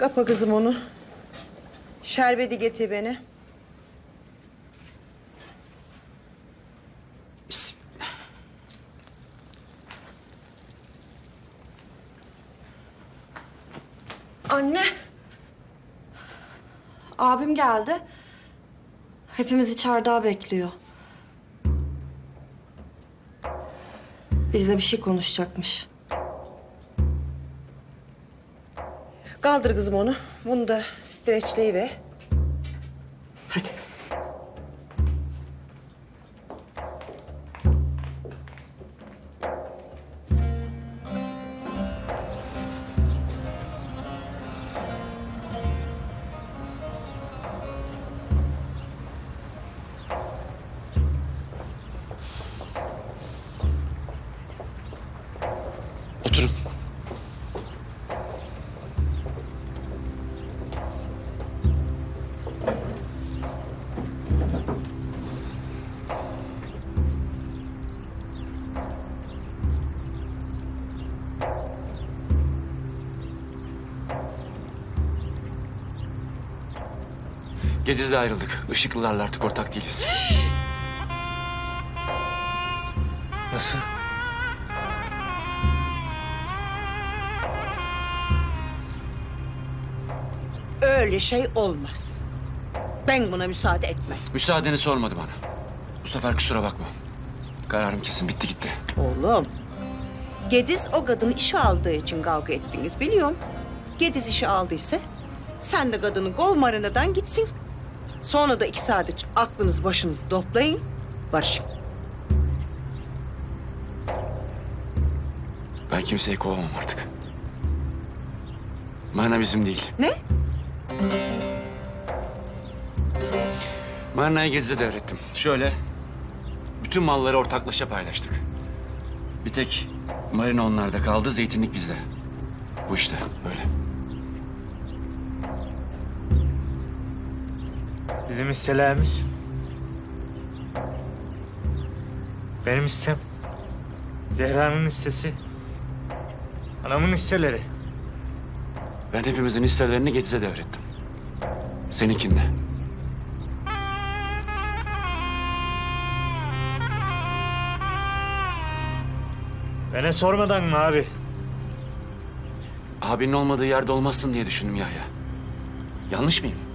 Kapa kızım onu. Şerbeti getir beni. Bismillah. Anne. Abim geldi. Hepimiz içeride bekliyor. Bizle bir şey konuşacakmış. Kaldır kızım onu. Bunu da streçleyiver. Hadi. Gediz'le ayrıldık. Işıklılarla artık ortak değiliz. Nasıl? Öyle şey olmaz. Ben buna müsaade etmem. Müsaadeni sormadı bana. Bu sefer kusura bakma. Kararım kesin bitti gitti. Oğlum. Gediz o kadını işe aldığı için kavga ettiniz biliyorum. Gediz işe aldıysa sen de kadını kov marinadan gitsin. Sonra da iki saat aklınız başınızı toplayın. Barışın. Ben kimseyi kovamam artık. Marna bizim değil. Ne? Marna'yı Gediz'e devrettim. Şöyle, bütün malları ortaklaşa paylaştık. Bir tek marina onlarda kaldı, zeytinlik bizde. Bu işte böyle. Bizim hisselerimiz. Benim hissem. Zehra'nın hissesi. Anamın hisseleri. Ben hepimizin hisselerini Gediz'e devrettim. Seninkinde. Bana sormadan mı abi? Abinin olmadığı yerde olmazsın diye düşündüm Yahya. Yanlış mıyım?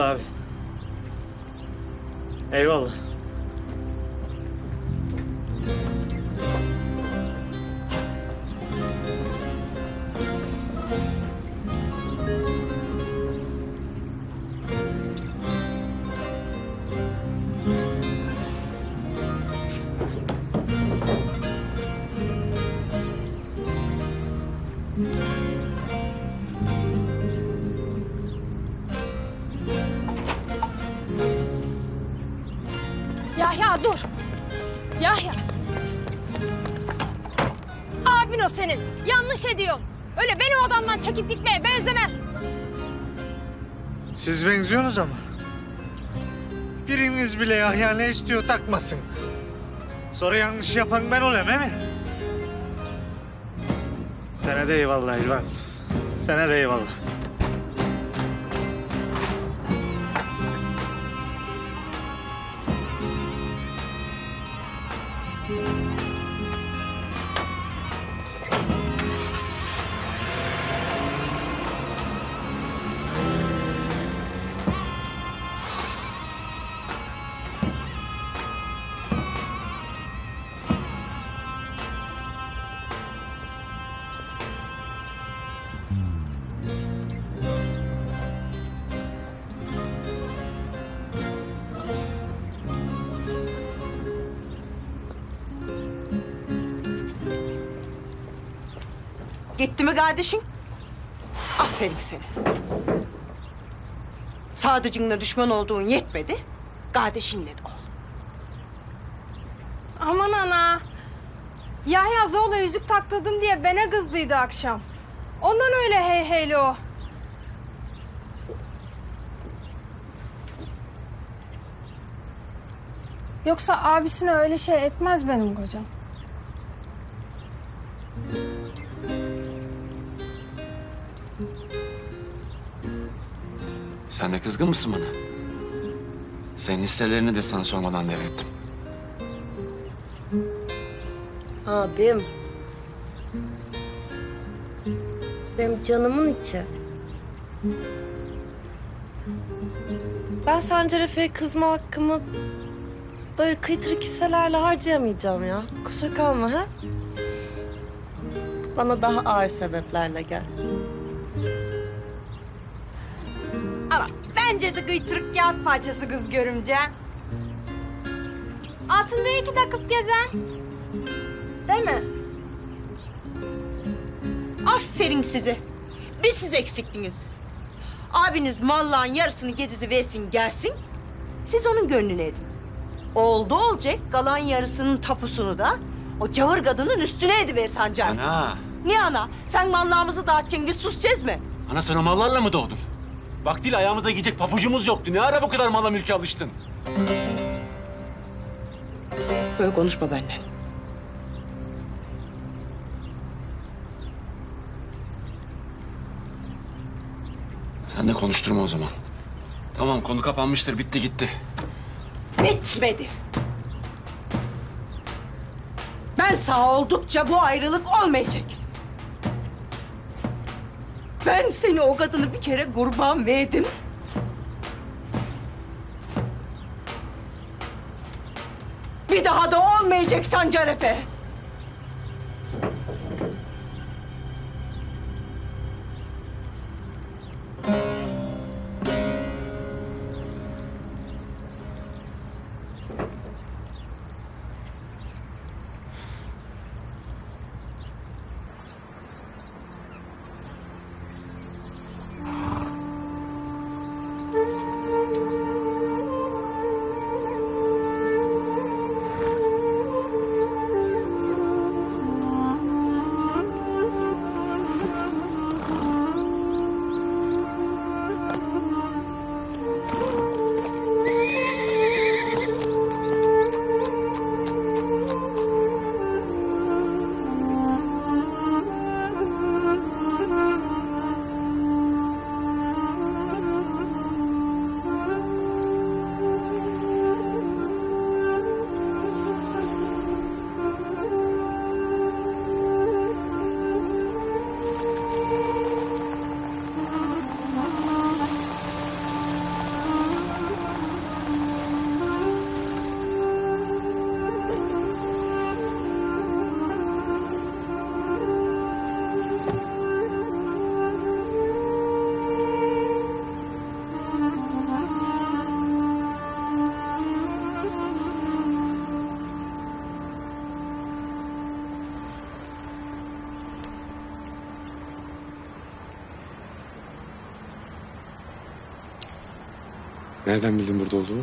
Eyvallah abi. Eyvallah. Öyle benim odamdan çekip gitmeye benzemez. Siz benziyorsunuz ama. Biriniz bile Yahya ne istiyor takmasın. Sonra yanlış yapan ben olayım he mi? Sana da eyvallah İlvan. Sana da eyvallah. Gitti mi kardeşin? Aferin sana. Sadıcınla düşman olduğun yetmedi. Kardeşinle de ol. Aman ana. Yahya zorla yüzük taktırdım diye bana kızdıydı akşam. Ondan öyle hey heyli o. Yoksa abisine öyle şey etmez benim kocam. Sen de kızgın mısın bana? Senin hisselerini de sana sormadan devrettim. Abim. Benim canımın içi. Ben Sancar Efe'ye kızma hakkımı böyle kıytırık hisselerle harcayamayacağım ya. Kusura kalma ha. Bana daha ağır sebeplerle gel. Ama bence de gıytırık kağıt parçası kız görümce. Altında iki takıp gezen. Değil mi? Aferin size. Bir siz eksiktiniz. Abiniz mallağın yarısını gedizi versin gelsin. Siz onun gönlünü edin. Oldu olacak kalan yarısının tapusunu da o cavır kadının üstüne ediver Sancar. Ana, Niye ana? Sen mallağımızı dağıtacaksın biz susacağız mı? ana sen o mallarla mı doğdun? Vaktiyle ayağımızda giyecek pabucumuz yoktu. Ne ara bu kadar mala mülke alıştın? Böyle konuşma benimle. Sen de konuşturma o zaman. Tamam konu kapanmıştır, bitti gitti. Bitmedi. Ben sağ oldukça bu ayrılık olmayacak. Ben seni o kadını bir kere kurban verdim. Bir daha da olmayacak Sancar Efe. Nereden bildin burada olduğumu?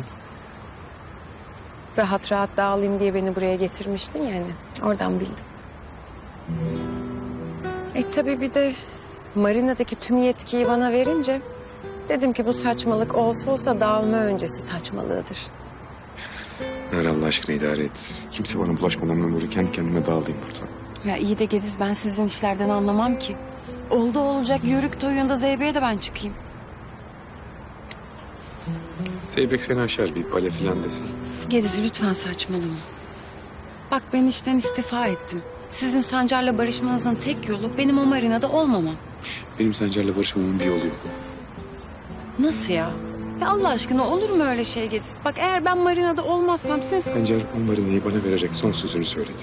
Rahat rahat dağılayım diye beni buraya getirmiştin yani. Oradan bildim. E tabii bir de marinadaki tüm yetkiyi bana verince dedim ki bu saçmalık olsa olsa dağılma öncesi saçmalığıdır. Ver Allah aşkına idare et. Kimse bana bulaşmadan böyle kendi kendime dağılayım buradan. Ya iyi de Gediz ben sizin işlerden anlamam ki. Oldu olacak yörük toyunda Zeybe'ye de ben çıkayım. Zeybek seni aşar bir bale filan desin. Gediz lütfen saçmalama. Bak ben işten istifa ettim. Sizin Sancar'la barışmanızın tek yolu benim o marinada olmamam. Benim Sencer'le barışmamın bir yolu yok. Nasıl ya? Ya Allah aşkına olur mu öyle şey Gediz? Bak eğer ben marinada olmazsam siz... Sencer o marinayı bana vererek son sözünü söyledi.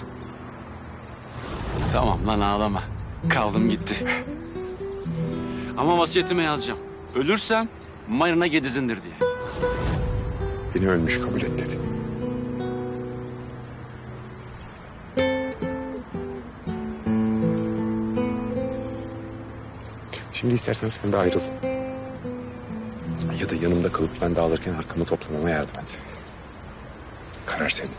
Tamam lan ağlama. Kaldım gitti. Ama vasiyetime yazacağım. Ölürsem Marina Gediz'indir diye. Beni ölmüş kabul et dedi. Şimdi istersen sen de ayrıl. Ya da yanımda kalıp ben dağılırken arkamı toplamama yardım et. Karar senin.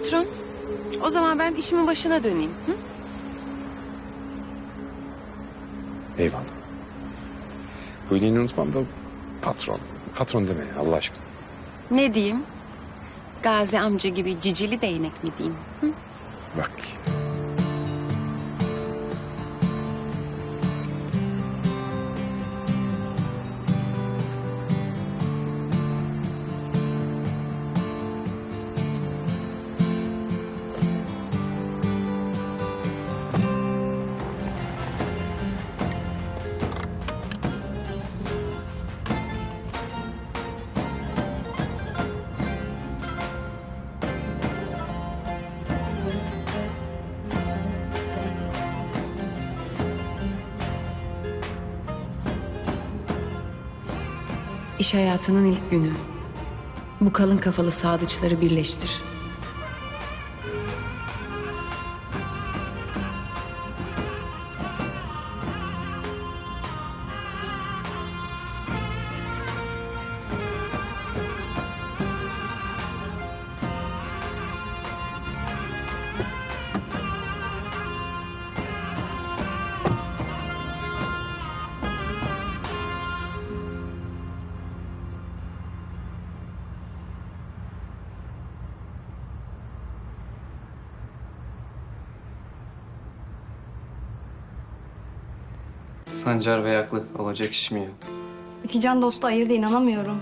Patron. O zaman ben işimin başına döneyim. Hı? Eyvallah. Bu iyiliğini unutmam da patron. Patron deme ya, Allah aşkına. Ne diyeyim? Gazi amca gibi cicili değnek mi diyeyim? Bak. İş hayatının ilk günü. Bu kalın kafalı sadıçları birleştir. Sancar Bey haklı. Olacak iş mi ya? İki can dostu ayırdı inanamıyorum.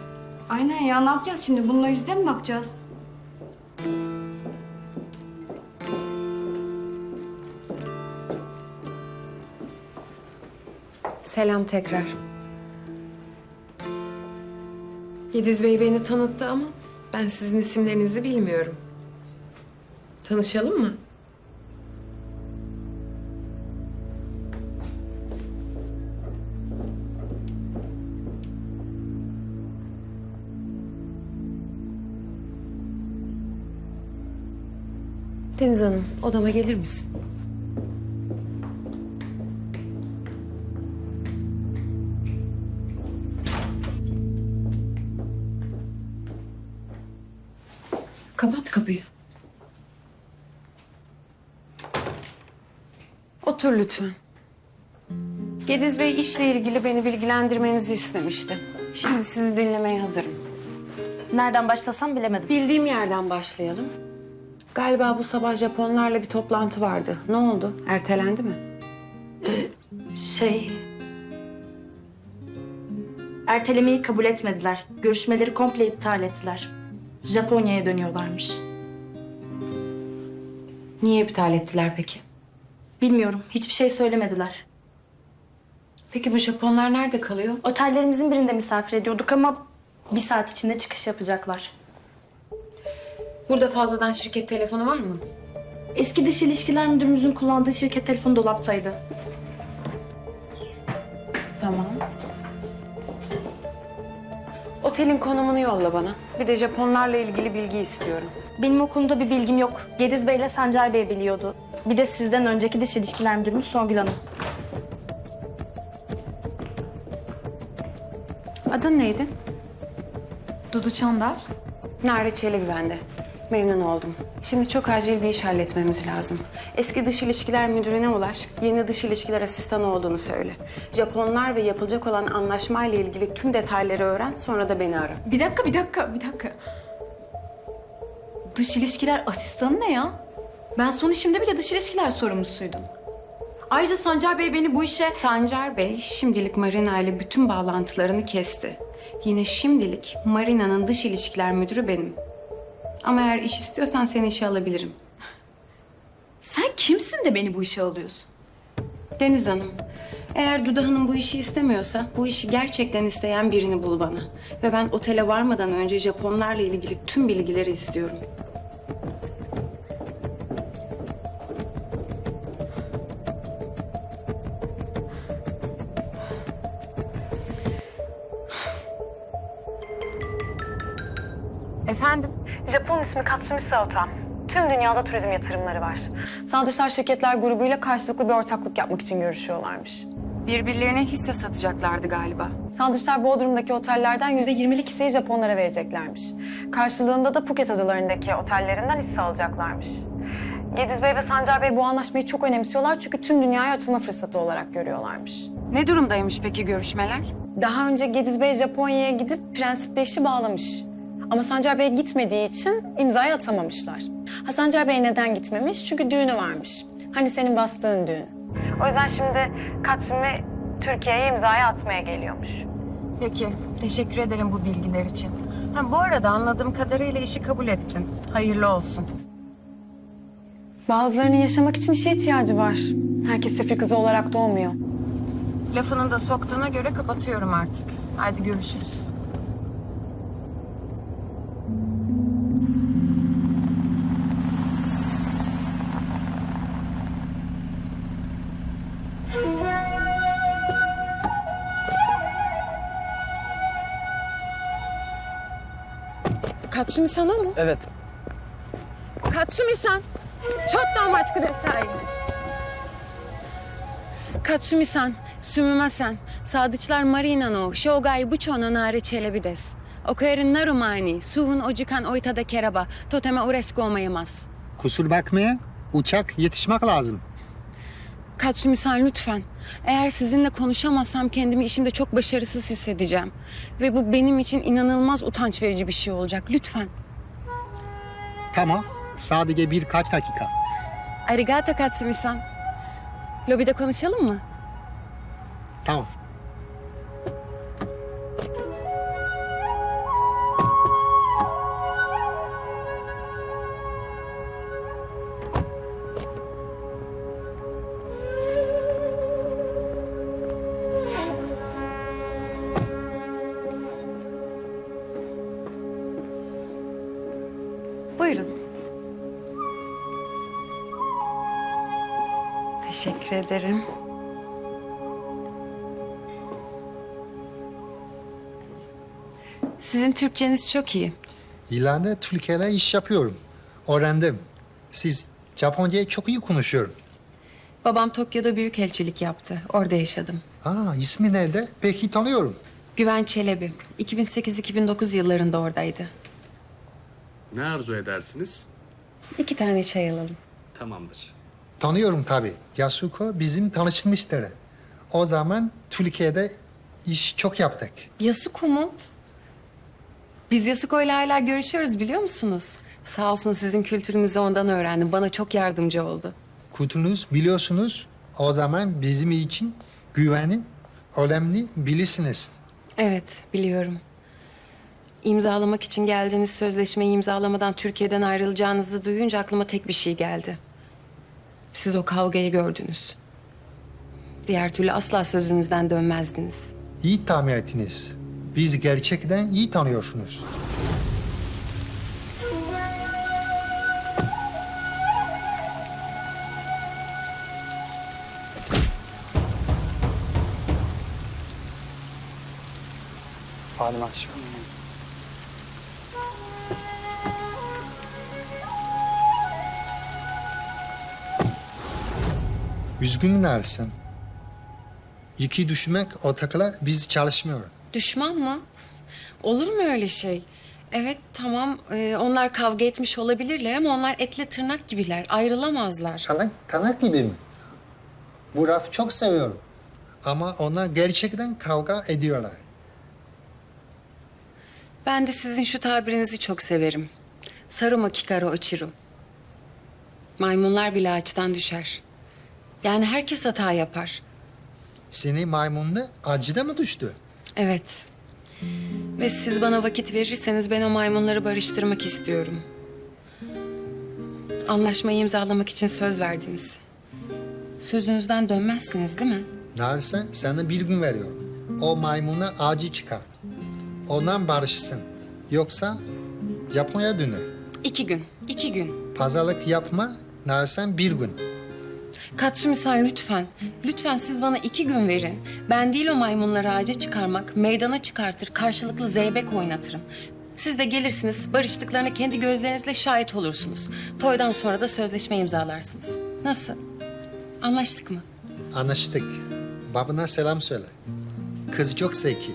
Aynen ya ne yapacağız şimdi? Bununla yüzde mi bakacağız? Selam tekrar. Yediz Bey beni tanıttı ama ben sizin isimlerinizi bilmiyorum. Tanışalım mı? Deniz Hanım, odama gelir misin? Kapat kapıyı. Otur lütfen. Gediz Bey işle ilgili beni bilgilendirmenizi istemişti. Şimdi sizi dinlemeye hazırım. Nereden başlasam bilemedim. Bildiğim yerden başlayalım. Galiba bu sabah Japonlarla bir toplantı vardı. Ne oldu? Ertelendi mi? Şey... Ertelemeyi kabul etmediler. Görüşmeleri komple iptal ettiler. Japonya'ya dönüyorlarmış. Niye iptal ettiler peki? Bilmiyorum. Hiçbir şey söylemediler. Peki bu Japonlar nerede kalıyor? Otellerimizin birinde misafir ediyorduk ama bir saat içinde çıkış yapacaklar. Burada fazladan şirket telefonu var mı? Eski dış ilişkiler müdürümüzün kullandığı şirket telefonu dolaptaydı. Tamam. Otelin konumunu yolla bana. Bir de Japonlarla ilgili bilgi istiyorum. Benim o konuda bir bilgim yok. Gediz Bey ile Sancar Bey biliyordu. Bir de sizden önceki dış ilişkiler müdürümüz Songül Hanım. Adın neydi? Dudu Çandar. Nare Çelebi bende. Memnun oldum. Şimdi çok acil bir iş halletmemiz lazım. Eski dış ilişkiler müdürüne ulaş, yeni dış ilişkiler asistanı olduğunu söyle. Japonlar ve yapılacak olan anlaşmayla ilgili tüm detayları öğren, sonra da beni ara. Bir dakika, bir dakika, bir dakika. Dış ilişkiler asistanı ne ya? Ben son işimde bile dış ilişkiler sorumlusuydum. Ayrıca Sancar Bey beni bu işe... Sancar Bey şimdilik Marina ile bütün bağlantılarını kesti. Yine şimdilik Marina'nın dış ilişkiler müdürü benim. Ama eğer iş istiyorsan seni işe alabilirim. Sen kimsin de beni bu işe alıyorsun? Deniz Hanım, eğer Duda Hanım bu işi istemiyorsa bu işi gerçekten isteyen birini bul bana. Ve ben otele varmadan önce Japonlarla ilgili tüm bilgileri istiyorum. İsmi Katsumi Saota. Tüm dünyada turizm yatırımları var. Sağ dışlar şirketler grubuyla karşılıklı bir ortaklık yapmak için görüşüyorlarmış. Birbirlerine hisse satacaklardı galiba. Sandıçlar Bodrum'daki otellerden yüzde yirmilik hisseyi Japonlara vereceklermiş. Karşılığında da Phuket adalarındaki otellerinden hisse alacaklarmış. Gediz Bey ve Sancar Bey bu anlaşmayı çok önemsiyorlar çünkü tüm dünyaya açılma fırsatı olarak görüyorlarmış. Ne durumdaymış peki görüşmeler? Daha önce Gediz Bey Japonya'ya gidip prensipte işi bağlamış. Ama Sancar Bey gitmediği için imzayı atamamışlar. Ha Sancar Bey neden gitmemiş? Çünkü düğünü varmış. Hani senin bastığın düğün. O yüzden şimdi Katsumi Türkiye'ye imzayı atmaya geliyormuş. Peki, teşekkür ederim bu bilgiler için. Ha, bu arada anladığım kadarıyla işi kabul ettin. Hayırlı olsun. Bazılarının yaşamak için işe ihtiyacı var. Herkes sefir kızı olarak doğmuyor. Lafını da soktuğuna göre kapatıyorum artık. Haydi görüşürüz. Katsumi sana mı? Evet. Katsumi-san, çottan başka desai. Katsumi-san, sümüme-san, sadıçlar marina no, shogai bucho no nare çelebi des. Okuerin narumani, suhun ojikan oytada keraba, toteme uresko olmayamaz. Kusur bakmaya uçak yetişmek lazım. Katsumi-san lütfen. Eğer sizinle konuşamazsam kendimi işimde çok başarısız hissedeceğim. Ve bu benim için inanılmaz utanç verici bir şey olacak. Lütfen. Tamam. Sadece birkaç dakika. Arigato Katsumi-san. Lobide konuşalım mı? Tamam. Buyurun. Teşekkür ederim. Sizin Türkçeniz çok iyi. İleride Türkiye'de iş yapıyorum. Öğrendim. Siz Japonca'yı çok iyi konuşuyorum. Babam Tokyo'da büyük elçilik yaptı. Orada yaşadım. Aa, ismi nerede? Peki tanıyorum. Güven Çelebi. 2008-2009 yıllarında oradaydı. Ne arzu edersiniz? İki tane çay alalım. Tamamdır. Tanıyorum tabii. Yasuko bizim tanışmışları. O zaman Türkiye'de iş çok yaptık. Yasuko mu? Biz Yasuko ile hala görüşüyoruz biliyor musunuz? Sağ olsun sizin kültürünüzü ondan öğrendim. Bana çok yardımcı oldu. Kültürünüz biliyorsunuz. O zaman bizim için güveni önemli bilirsiniz. Evet, biliyorum. İmzalamak için geldiğiniz sözleşmeyi imzalamadan Türkiye'den ayrılacağınızı duyunca aklıma tek bir şey geldi. Siz o kavgayı gördünüz. Diğer türlü asla sözünüzden dönmezdiniz. İyi tahmin ettiniz. Bizi gerçekten iyi tanıyorsunuz. Falim aşkım. Üzgün Ersin. İki düşmek ortakla biz çalışmıyor. Düşman mı? Olur mu öyle şey? Evet tamam ee, onlar kavga etmiş olabilirler ama onlar etle tırnak gibiler. Ayrılamazlar. Tanak, tanak gibi mi? Bu laf çok seviyorum. Ama onlar gerçekten kavga ediyorlar. Ben de sizin şu tabirinizi çok severim. Saruma kikaro ochiru. Maymunlar bile ağaçtan düşer. Yani herkes hata yapar. Seni maymunla acıda mı düştü? Evet. Ve siz bana vakit verirseniz ben o maymunları barıştırmak istiyorum. Anlaşmayı imzalamak için söz verdiniz. Sözünüzden dönmezsiniz değil mi? Narsen sana bir gün veriyorum. O maymuna acı çıkar. Ondan barışsın. Yoksa Japonya döner. İki gün, iki gün. Pazarlık yapma, Narsen bir gün. Katsumi-san lütfen. Lütfen siz bana iki gün verin. Ben değil o maymunları ağaca çıkarmak, meydana çıkartır, karşılıklı zeybek oynatırım. Siz de gelirsiniz, barıştıklarına kendi gözlerinizle şahit olursunuz. Toydan sonra da sözleşme imzalarsınız. Nasıl? Anlaştık mı? Anlaştık. Babana selam söyle. Kız çok zeki.